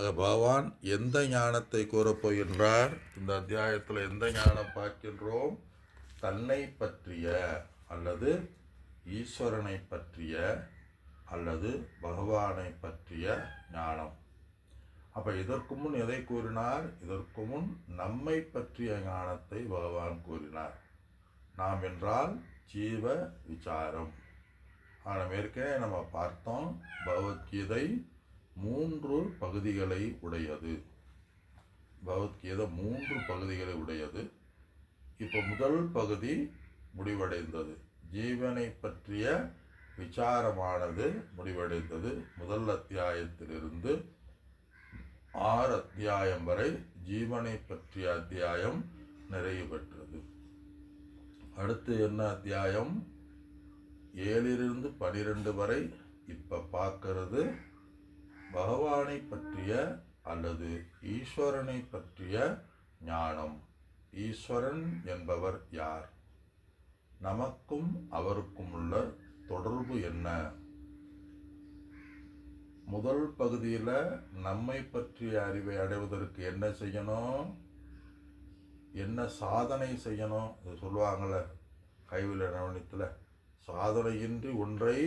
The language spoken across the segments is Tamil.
ஆக பகவான் எந்த ஞானத்தை கூறப்போகின்றார் இந்த அத்தியாயத்தில் எந்த ஞானம் பார்க்கின்றோம்? தன்னை பற்றிய அல்லது ஈஸ்வரனை பற்றிய அல்லது பகவானை பற்றிய ஞானம். அப்போ இதற்கு முன் எதை கூறினார்? இதற்கு முன் நம்மை பற்றிய ஞானத்தை பகவான் கூறினார். நாம் என்றால் ஜீவ விசாரம். ஆனால் ஏற்கனவே நம்ம பார்த்தோம் பகவத்கீதை மூன்று பகுதிகளை உடையது. பகவத்கீதை மூன்று பகுதிகளை உடையது. இப்போ முதல் பகுதி முடிவடைந்தது. ஜீவனை பற்றிய விசாரமானது முடிவடைந்தது. முதல் அத்தியாயத்திலிருந்து ஆறு அத்தியாயம் வரை ஜீவனை பற்றிய அத்தியாயம் நிறைவு பெற்றது. அடுத்து என்ன அத்தியாயம்? ஏழிலிருந்து பனிரெண்டு வரை இப்போ பார்க்கறது. பகவானை பற்றிய அல்லது ஈஸ்வரனை பற்றிய ஞானம். ஈஸ்வரன் என்பவர் யார்? நமக்கும் அவருக்கும் உள்ள தொடர்பு என்ன? முதல் பகுதியில் நம்மை பற்றிய அறிவை அடைவதற்கு என்ன செய்யணும்? என்ன சாதனை செய்யணும்? இது சொல்லுவாங்கள்ல கைவில் நவனித்தில் சாதனையின்றி ஒன்றை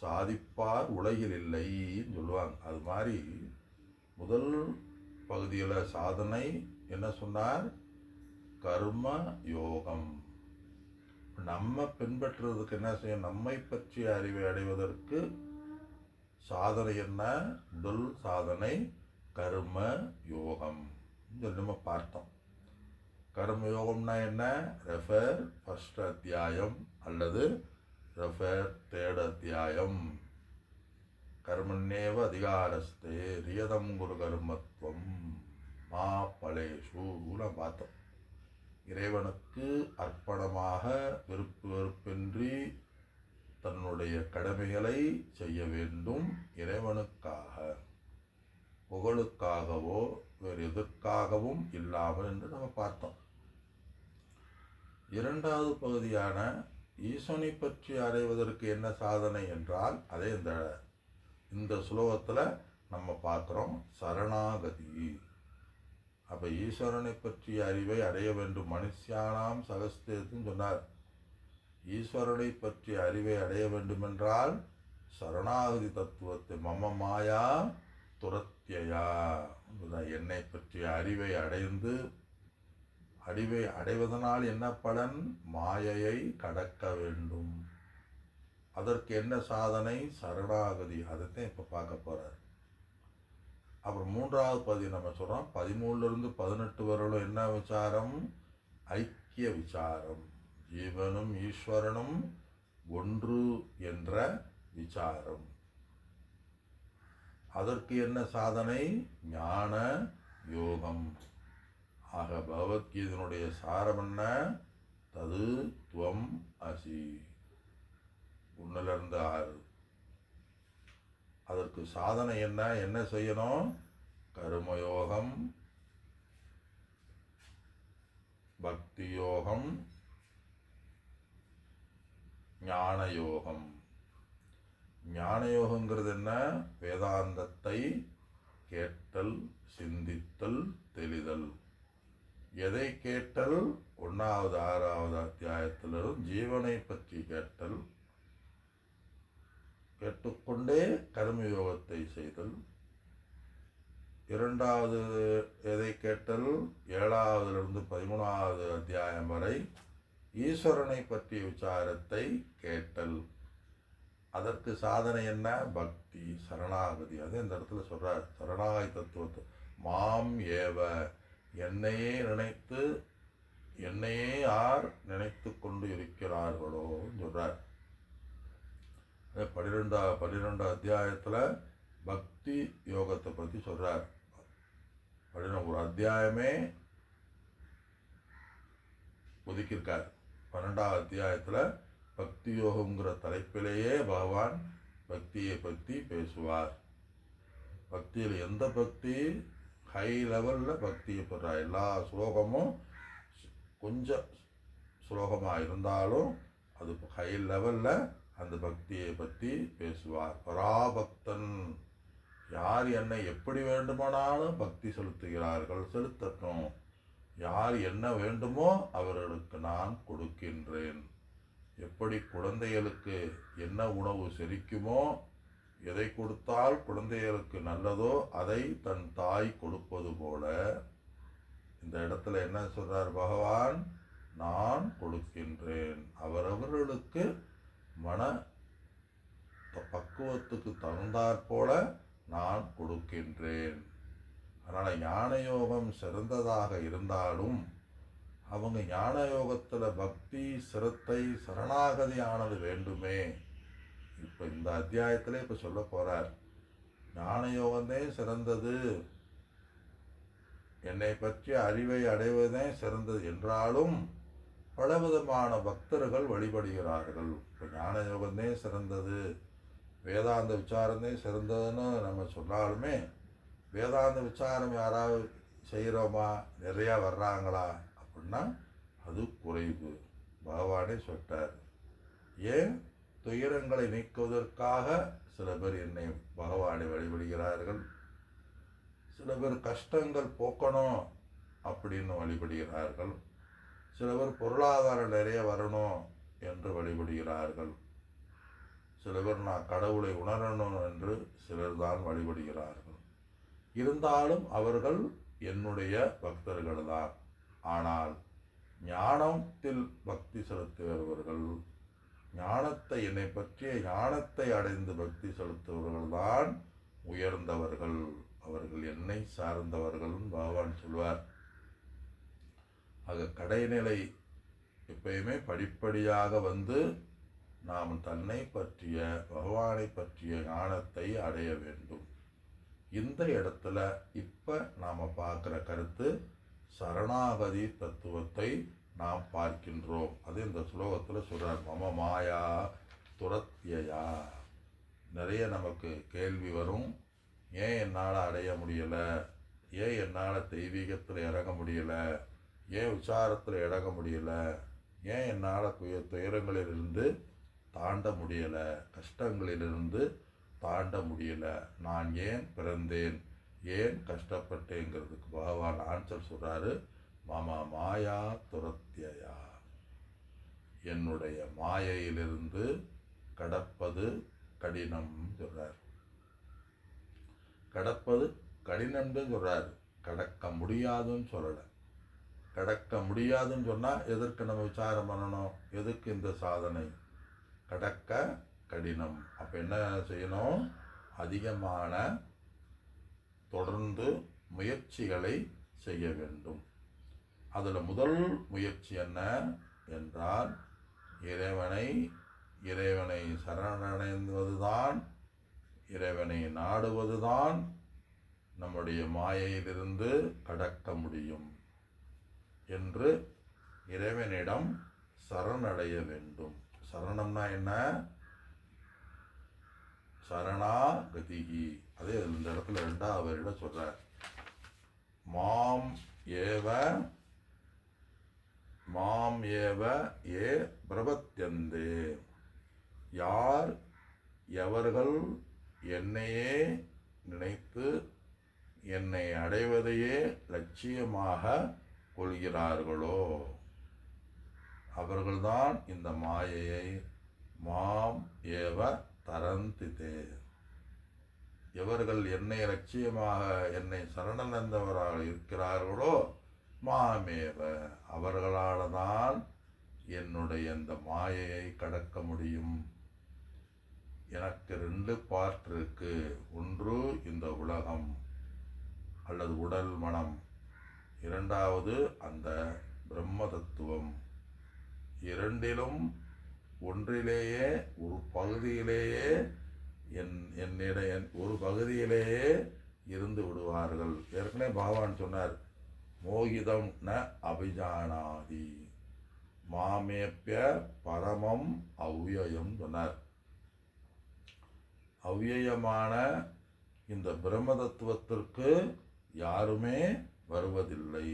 சாதிப்பார் உலகில் இல்லைன்னு சொல்லுவாங்க. அது மாதிரி முதல் பகுதியில் சாதனை என்ன சொன்னார்? கர்ம யோகம். நம்ம பின்பற்றுறதுக்கு என்ன செய்யும் நம்மை பற்றிய அறிவை அடைவதற்கு சாதனை என்ன? முதல் சாதனை கர்ம யோகம் சொல்லி நம்ம பார்த்தோம். கர்ம யோகம்னா என்ன? ரெஃபர் ஃபஸ்ட் அத்தியாயம் அல்லது ரெஃபர் தேட அத்தியாயம் கர்மன்னேவ அதிகாரஸ்தே ரியதம் குரு கர்மத்துவம் மா பலேஷூலாம் பார்த்தோம் இறைவனுக்கு அர்ப்பணமாக விருப்பு வெறுப்பின்றி தன்னுடைய கடமைகளை செய்ய வேண்டும் இறைவனுக்காக. புகழுக்காகவோ வேறு எதற்காகவும் இல்லாமல் என்று நம்ம பார்த்தோம். இரண்டாவது பகுதியான ஈசனை பற்றி அடைவதற்கு என்ன சாதனை என்றால் அதே இந்த இந்த சுலோகத்தில் நம்ம பார்க்குறோம் சரணாகதி. அப்போ ஈஸ்வரனை பற்றிய அறிவை அடைய வேண்டும். மனுஷியானாம் சகஸ்தேத்துன்னு சொன்னார். ஈஸ்வரனை பற்றிய அறிவை அடைய வேண்டுமென்றால் சரணாகதி தத்துவத்தை மம மாயா துரத்தியா என்னை பற்றிய அறிவை அடைந்து அறிவை அடைவதனால் என்ன பலன்? மாயையை கடக்க வேண்டும். அதற்கு என்ன சாதனை? சரணாகதி. அதைத்தான் இப்போ பார்க்க போகிறார் அப்புறம் மூன்றாவது பதிவு நம்ம சொல்கிறோம் பதிமூணுலேருந்து பதினெட்டு வரலும் என்ன விசாரம்? ஐக்கிய விசாரம். ஜீவனும் ஈஸ்வரனும் ஒன்று என்ற விசாரம். அதற்கு என்ன சாதனை? ஞான யோகம். ஆக பகவத்கீதனுடைய சாரம் என்ன? தது துவம் அசி. ஒன்றிலிருந்து ஆறு. அதற்கு சாதனை என்ன? என்ன செய்யணும்? கருமயோகம் பக்தி யோகம் ஞான யோகம் ஞான யோகங்கிறது என்ன? வேதாந்தத்தை கேட்டல் சிந்தித்தல் தெளிதல். எதை கேட்டல்? ஒன்றாவது ஆறாவது அத்தியாயத்திலும் ஜீவனை பற்றி கேட்டல். கேட்டுக்கொண்டே கர்மயோகத்தை செய்தல். இரண்டாவது எதை கேட்டல்? ஏழாவதிலிருந்து பதிமூணாவது அத்தியாயம் வரை ஈஸ்வரனை பற்றிய விசாரத்தை கேட்டல். அதற்கு சாதனை என்ன? பக்தி சரணாகதி. அது இந்த இடத்துல சொல்கிறார் சரணாகி தத்துவத்தை. மாம் ஏவ. என்னையே நினைத்து என்னையே யார் நினைத்து கொண்டு இருக்கிறார்களோ சொல்கிறார் பன்னிரெண்டா பன்னிரெண்டு அத்தியாயத்தில் பக்தி யோகத்தை பற்றி சொல்கிறார் பன்னிரெண்டு ஒரு அத்தியாயமே ஒதுக்கியிருக்கார். பன்னெண்டாவது அத்தியாயத்தில் பக்தி யோகங்கிற தலைப்பிலேயே பகவான் பக்தியை பற்றி பேசுவார். பக்தியில் எந்த பக்தி? ஹை லெவலில் பக்தியை பெறா எல்லா ஸ்லோகமும் கொஞ்சம் ஸ்லோகமாக இருந்தாலும் அது ஹை லெவலில் அந்த பக்தியை பற்றி பேசுவார். பராபக்தன். யார் என்னை எப்படி வேண்டுமானாலும் பக்தி செலுத்துகிறார்கள் செலுத்தட்டும். யார் என்ன வேண்டுமோ அவர்களுக்கு நான் கொடுக்கின்றேன். எப்படி குழந்தைகளுக்கு என்ன உணவு செரிக்குமோ எதை கொடுத்தால் குழந்தைகளுக்கு நல்லதோ அதை தன் தாய் கொடுப்பது போல இந்த இடத்துல என்ன சொல்கிறார் பகவான்? நான் கொடுக்கின்றேன். அவரவர்களுக்கு மன பக்குவத்துக்கு தகுந்தாற் போல நான் கொடுக்கின்றேன். அதனால் ஞான யோகம் சிறந்ததாக இருந்தாலும் அவங்க ஞான யோகத்தில் பக்தி சிரத்தை சரணாகதி ஆனது வேண்டுமே. இப்போ இந்த அத்தியாயத்தில் இப்போ சொல்ல போகிறார் ஞான யோகந்தே சிறந்தது என்னை பற்றி அறிவை அடைவதே சிறந்தது என்றாலும் பலவிதமான பக்தர்கள் வழிபடுகிறார்கள். இப்போ ஞான யோகந்தே சிறந்தது வேதாந்த விசாரமே சிறந்ததுன்னு நம்ம சொன்னாலுமே வேதாந்த விசாரம் யாராவது செய்கிறோமா நிறையா வர்றாங்களா? அப்படின்னா அது குறைவு. பகவானே சொல்லிட்டார். ஏன்? துயரங்களை நீக்குவதற்காக சில பேர் என்னை பகவானை வழிபடுகிறார்கள். சில பேர் கஷ்டங்கள் போக்கணும் அப்படின்னு வழிபடுகிறார்கள். சில பேர் பொருளாதாரம் நிறைய வரணும் என்று வழிபடுகிறார்கள். சில பேர் நான் கடவுளை உணரணும் என்று சிலர் தான் வழிபடுகிறார்கள். இருந்தாலும் அவர்கள் என்னுடைய பக்தர்கள் தான் ஆனால் ஞானத்தில் பக்தி செலுத்துகிறவர்கள் ஞானத்தை என்னை பற்றிய ஞானத்தை அடைந்து பக்தி செலுத்துபவர்கள் தான் உயர்ந்தவர்கள். அவர்கள் என்னை சார்ந்தவர்கள் பகவான் சொல்வார். ஆக கடைநிலை எப்பயுமே படிப்படியாக வந்து நாம் தன்னை பற்றிய பகவானை பற்றிய ஞானத்தை அடைய வேண்டும். இந்த இடத்துல இப்போ நாம் பார்க்குற கருத்து சரணாகதி தத்துவத்தை நாம் பார்க்கின்றோம். அது இந்த ஸ்லோகத்தில் சொல்கிறார் மம மாயா துரத்தியா நிறைய நமக்கு கேள்வி வரும். ஏன் என்னால் அடைய முடியலை? ஏன் என்னால் தெய்வீகத்தில் இறங்க முடியலை? ஏன் விசாரத்தில் இறங்க முடியலை? ஏன் என்னால் துய துயரங்களிலிருந்து தாண்ட முடியலை? கஷ்டங்களிலிருந்து தாண்ட முடியலை. நான் ஏன் பிறந்தேன்? ஏன் கஷ்டப்பட்டேங்கிறதுக்கு பகவான் ஆன்சர் சொல்கிறாரு மாமா மாயா துரத்தியா என்னுடைய மாயையிலிருந்து கடப்பது கடினம் சொல்கிறார் கடப்பது கடினம்னு சொல்கிறார் கடக்க முடியாதுன்னு சொல்லலை. கடக்க முடியாதுன்னு சொன்னால் எதற்கு நம்ம விசாரம் பண்ணணும்? எதுக்கு இந்த சாதனை? கடக்க கடினம். அப்போ என்ன செய்யணும்? அதிகமான தொடர்ந்து முயற்சிகளை செய்ய வேண்டும். அதில் முதல் முயற்சி என்ன என்றால் இறைவனை இறைவனை சரணடைந்ததுதான் இறைவனை நாடுவதுதான் நம்முடைய மாயையிலிருந்து கடக்க முடியும் என்று இறைவனிடம் சரணடைய வேண்டும். சரணம்னா என்ன? சரணாகதிகி அதே இந்த இடத்துல ரெண்டாவது வரியில சொல்றார். மாம் ஏவ மாம் ஏவ ஏ பிரபத்தியந்தே. யார் எவர்கள் என்னையே நினைத்து என்னை அடைவதையே லட்சியமாக கொள்கிறார்களோ? அவர்கள்தான் இந்த மாயையை மாம் ஏவ தரந்திதே. எவர்கள் என்னை லட்சியமாக என்னை சரணந்தவராக இருக்கிறார்களோ மாமேவ அவர்களால் தான் என்னுடைய இந்த மாயையை கடக்க முடியும். எனக்கு ரெண்டு பார்ட் இருக்கு. ஒன்று இந்த உலகம் அல்லது உடல் மனம். இரண்டாவது அந்த பிரம்ம தத்துவம் இரண்டிலும் ஒன்றிலேயே ஒரு பகுதியிலேயே என் என்னிட என் ஒரு பகுதியிலேயே இருந்து விடுவார்கள். ஏற்கனவே பகவான் சொன்னார் மோகிதம் ந அபிஜானாதி. மாமேப்பிய பரமம் அவ்யயம் சொன்னார். அவ்யயமான இந்த பிரம்ம தத்துவத்திற்கு யாருமே வருவதில்லை.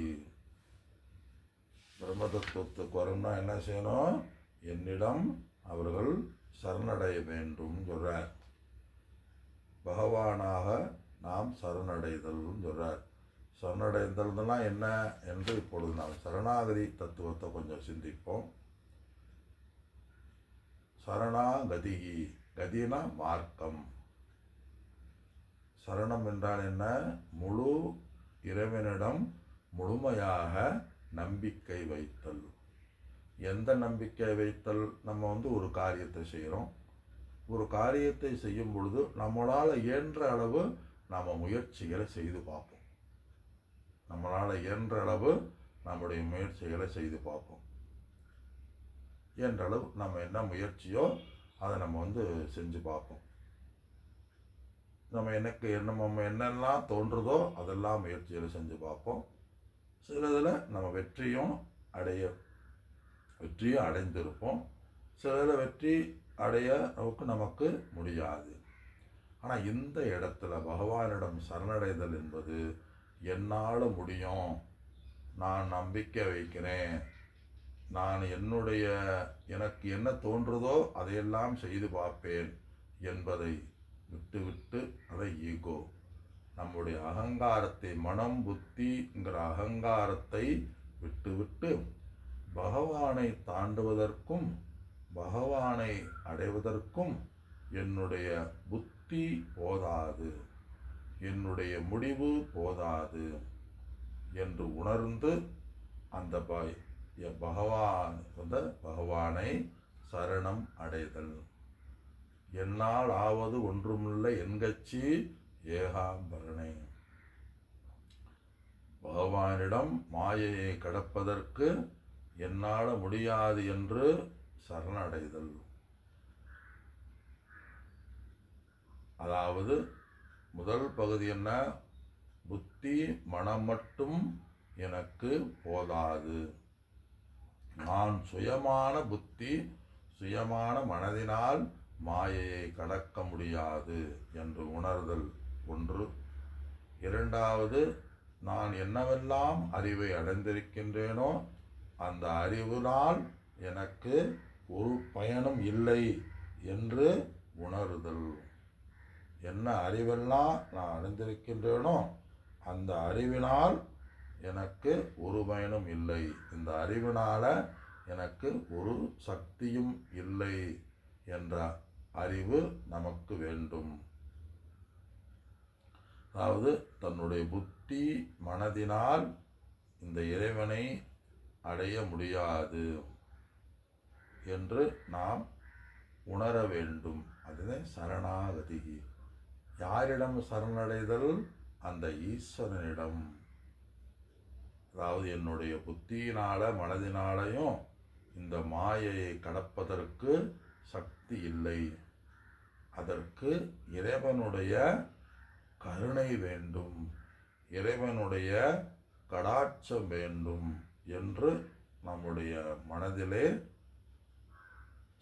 பிரம்ம தத்துவத்துக்கு வரும்னா என்ன செய்யணும்? என்னிடம் அவர்கள் சரணடைய வேண்டும் சொல்கிறார் பகவானாக நாம் சரணடைதல்னு சொல்கிறார் சரணடைதல்னா என்ன என்று இப்பொழுது நாம் சரணாகதி தத்துவத்தை கொஞ்சம் சிந்திப்போம். சரணாகதி கதினா மார்க்கம். சரணம் என்றால் என்ன? முழு இறைவனிடம் முழுமையாக நம்பிக்கை வைத்தல். எந்த நம்பிக்கை வைத்தல்? நம்ம வந்து ஒரு காரியத்தை செய்கிறோம் ஒரு காரியத்தை செய்யும் பொழுது நம்மளால் இயன்ற அளவு நாம் முயற்சிகளை செய்து பார்ப்போம். நம்மளால் இயன்ற அளவு நம்முடைய முயற்சிகளை செய்து பார்ப்போம். இயன்ற அளவு நம்ம என்ன முயற்சியோ அதை நம்ம வந்து செஞ்சு பார்ப்போம். நம்ம எனக்கு என்ன நம்ம என்னெல்லாம் தோன்றுதோ அதெல்லாம் முயற்சிகளை செஞ்சு பார்ப்போம். சிலதில் நம்ம வெற்றியும் அடைய வெற்றியும் அடைந்திருப்போம். சிலதில் வெற்றி அடைய அளவுக்கு நமக்கு முடியாது. ஆனால் இந்த இடத்துல பகவானிடம் சரணடைதல் என்பது என்னால் முடியும். நான் நம்பிக்கை வைக்கிறேன். நான் என்னுடைய எனக்கு என்ன தோன்றுதோ அதையெல்லாம் செய்து பார்ப்பேன் என்பதை விட்டுவிட்டு அதை ஈகோ. நம்முடைய அகங்காரத்தை மனம் புத்திங்கிற அகங்காரத்தை விட்டுவிட்டு பகவானை தாண்டுவதற்கும் பகவானை அடைவதற்கும் என்னுடைய புத்தி போதாது. என்னுடைய முடிவு போதாது என்று உணர்ந்து அந்த ப எ- பகவான் வந்து பகவானை சரணம் அடைதல். என்னால் ஆவது ஒன்றுமில்லை என்கட்சி ஏகாம்பரணை. பகவானிடம் மாயையை கடப்பதற்கு என்னால் முடியாது என்று சரணடைதல். அதாவது முதல் பகுதி என்ன? புத்தி மனம் மட்டும் எனக்கு போதாது. நான் சுயமான புத்தி சுயமான மனதினால் மாயையை கடக்க முடியாது என்று உணர்தல் ஒன்று. இரண்டாவது நான் என்னவெல்லாம் அறிவை அடைந்திருக்கின்றேனோ அந்த அறிவினால் எனக்கு ஒரு பயனும் இல்லை என்று உணருதல். என்ன அறிவெல்லாம் நான் அடைந்திருக்கின்றேனோ அந்த அறிவினால் எனக்கு ஒரு பயனும் இல்லை. இந்த அறிவினால் எனக்கு ஒரு சக்தியும் இல்லை என்ற அறிவு நமக்கு வேண்டும். அதாவது தன்னுடைய புத்தி மனதினால் இந்த இறைவனை அடைய முடியாது என்று நாம் உணர வேண்டும். அதுதான் சரணாகதி. யாரிடம் சரணடைதல்? அந்த ஈஸ்வரனிடம். அதாவது என்னுடைய புத்தியினால மனதினாலையும் இந்த மாயையை கடப்பதற்கு சக்தி இல்லை. அதற்கு இறைவனுடைய கருணை வேண்டும். இறைவனுடைய கடாட்சம் வேண்டும் என்று நம்முடைய மனதிலே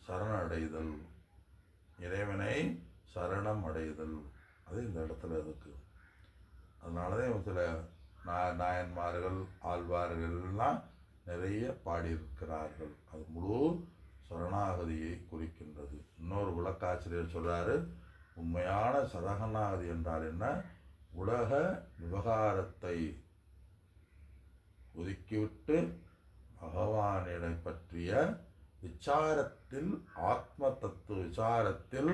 சரணடைதல். இறைவனை சரணம் அடைதல். அது இந்த இடத்துல இருக்குது அதனால தான் சில நா- நாயன்மார்கள் ஆழ்வார்கள் எல்லாம் நிறைய பாடியிருக்கிறார்கள். அது முழு சரணாகதியை குறிக்கின்றது. இன்னொரு விளக்காசிரியர் சொல்கிறாரு உண்மையான சரணாகதி என்றால் என்ன? உலக விவகாரத்தை ஒதுக்கிவிட்டு பகவானினை பற்றிய விசாரத்தில் ஆத்ம தத்துவ விசாரத்தில்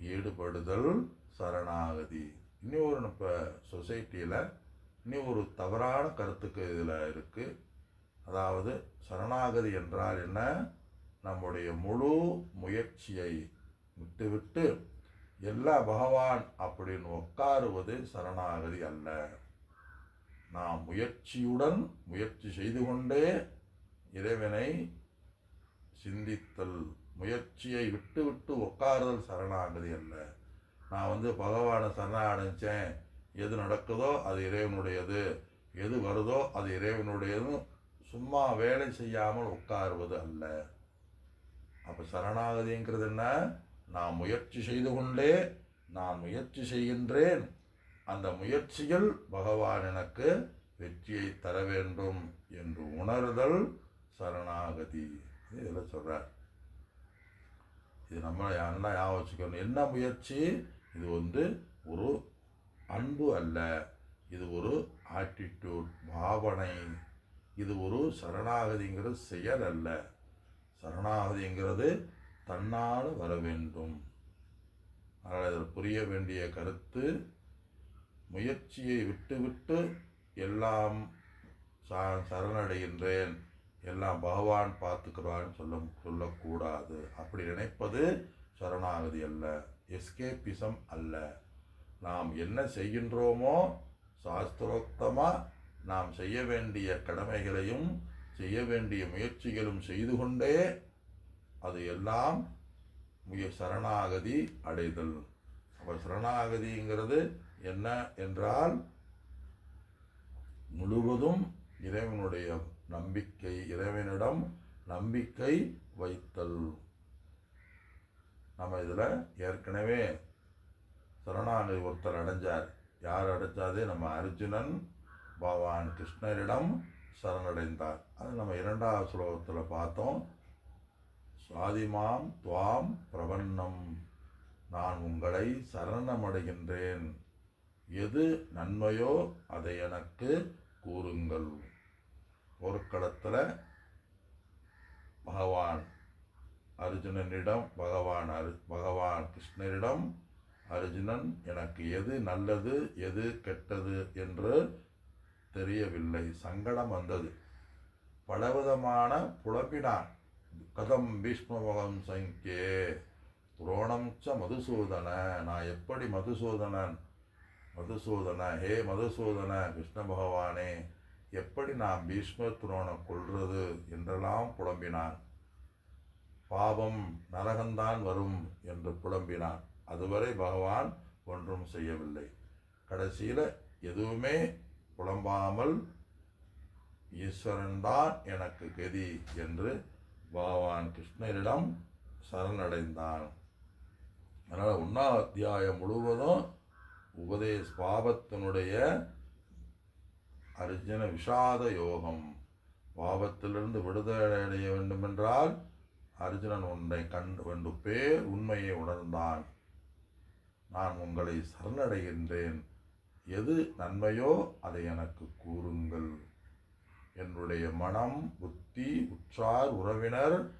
ஈடுபடுதல் சரணாகதி. இனி ஒரு இப்போ சொசைட்டியில் இனி ஒரு தவறான கருத்துக்கு இதில் இருக்குது அதாவது சரணாகதி என்றால் என்ன? நம்முடைய முழு முயற்சியை விட்டுவிட்டு எல்லா பகவான் அப்படின்னு உட்காருவது சரணாகதி அல்ல. நாம் முயற்சியுடன் முயற்சி செய்து கொண்டே இறைவனை சிந்தித்தல் முயற்சியை விட்டு விட்டு உட்காருதல் சரணாகதி அல்ல. நான் வந்து பகவானை சரணாடைச்சேன் எது நடக்குதோ அது இறைவனுடையது. எது வருதோ அது இறைவனுடையதுன்னு சும்மா வேலை செய்யாமல் உட்காருவது அல்ல. அப்போ சரணாகதிங்கிறது என்ன? நான் முயற்சி செய்து கொண்டே நான் முயற்சி செய்கின்றேன். அந்த முயற்சியில் பகவான் எனக்கு வெற்றியை தர வேண்டும் என்று உணர்தல் சரணாகதி. இதில் சொல்கிறார் இது நம்ம நல்லா ஞாபகம் வச்சுக்கணும் என்ன முயற்சி? இது வந்து ஒரு அன்பு அல்ல. இது ஒரு ஆட்டிடியூட் பாவனை. இது ஒரு சரணாகதிங்கிறது செயல் அல்ல. சரணாகதிங்கிறது தன்னால் வர வேண்டும். ஆனால் இதில் புரிய வேண்டிய கருத்து முயற்சியை விட்டுவிட்டு எல்லாம் சா சரணடைகின்றேன். எல்லாம் பகவான் பார்த்துக்கிறான்னு சொல்ல சொல்லக்கூடாது. அப்படி நினைப்பது சரணாகதி அல்ல எஸ்கேபிசம் அல்ல. நாம் என்ன செய்கின்றோமோ சாஸ்திரோக்தமாக நாம் செய்ய வேண்டிய கடமைகளையும் செய்ய வேண்டிய முயற்சிகளும் செய்து கொண்டே அது எல்லாம் முய சரணாகதி அடைதல். அப்போ சரணாகதிங்கிறது என்ன என்றால் முழுவதும் இறைவனுடைய நம்பிக்கை இறைவனிடம் நம்பிக்கை வைத்தல். நம்ம இதில் ஏற்கனவே சரணாகி ஒருத்தர் அடைஞ்சார். யார் அடைஞ்சாதே நம்ம அர்ஜுனன் பகவான் கிருஷ்ணரிடம் சரணடைந்தார். அது நம்ம இரண்டாவது ஸ்லோகத்தில் பார்த்தோம். சுவாதிமாம் துவாம் பிரபன்னம். நான் உங்களை சரணமடைகின்றேன். எது நன்மையோ அதை எனக்கு கூறுங்கள். போர்க்களத்தில் பகவான் அர்ஜுனனிடம் பகவான் அரு பகவான் கிருஷ்ணரிடம் அர்ஜுனன் எனக்கு எது நல்லது எது கெட்டது என்று தெரியவில்லை. சங்கடம் வந்தது. பலவிதமான புலப்பினான் கதம் பீஷ்மபகம் சங்கே துரோணம் ச மதுசூதன நான் எப்படி மதுசூதனன்? மதுசூதன ஹே மதுசூதன கிருஷ்ண பகவானே எப்படி நான் பீஷ்ம துரோணம் கொள்வது என்றெல்லாம் புலம்பினான். பாவம் நரகந்தான் வரும் என்று புலம்பினான். அதுவரை பகவான் ஒன்றும் செய்யவில்லை. கடைசியில் எதுவுமே புலம்பாமல் ஈஸ்வரன்தான் எனக்கு கதி என்று பகவான் கிருஷ்ணரிடம் சரணடைந்தான். அதனால் ஒன்றாம் அத்தியாயம் முழுவதும் உபதேச பாபத்தினுடைய அர்ஜுன விஷாத யோகம். பாவத்திலிருந்து விடுதலை அடைய வேண்டுமென்றால் அர்ஜுனன் ஒன்றை கண்டு வென்று பேர் உண்மையை உணர்ந்தான். நான் உங்களை சரணடைகின்றேன். எது நன்மையோ அதை எனக்கு கூறுங்கள். என்னுடைய மனம் புத்தி உற்றார் உறவினர்